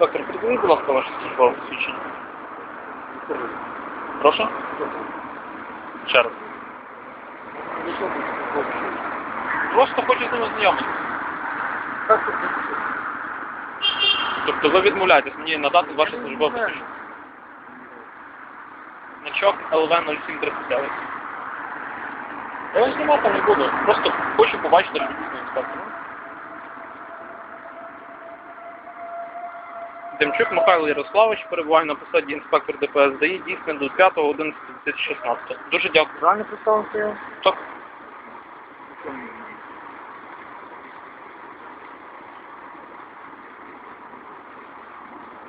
інспектор, придивіть, будь ласка, ваше службове посвідчення. Прошу? Ще. Просто хочу з ними знайомитися. Тобто ви відмовляєтесь мені надати ваше службове посвідчення. Значок ЛВ 0739. Я вас знімати не буду. Просто хочу побачити, що дійсно Демчук Михайло Ярославович перебуває на посаді інспектор ДПС ДАІ дійсно до 5.11.2016. Дуже дякую. Правильно представився я? Так.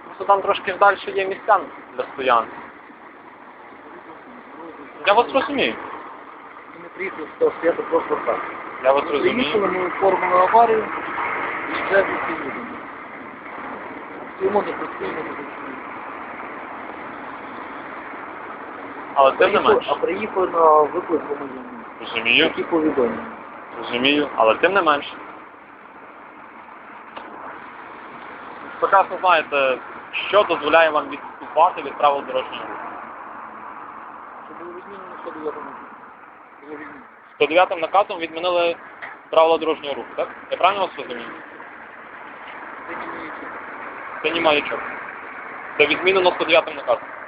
Просто там трошки далі є місця для стоянки. Я вас розумію. Ми приїхали з того світу просто так. Я вас Приїхали, розумію. ми оформили аварію, і вже відповідно. Стоїмо за постійно. Але тим не менш. А приїхали на виклик громадянина. Розумію, Які повідомлення? розумію, але тим не менш. Прекрасно знаєте, що дозволяє вам відступати від правил дорожнього руху. Що було відмінено 109 Було відмінено. 109 наказом відмінили правила дорожнього руху, так? Я правильно вас розумію? Це не. Це не маячок. Це відмінено 109 наказом.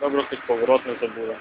Добре, хоч поворот не забули.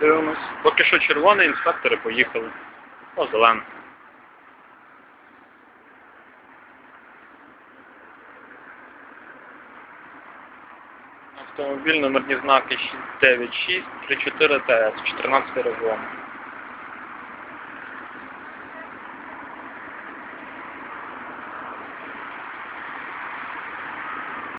Дивимось. Поки що червоний, інспектори поїхали. О, зелений. Автомобіль номерні знаки 696 34 ТС, 14 регіон.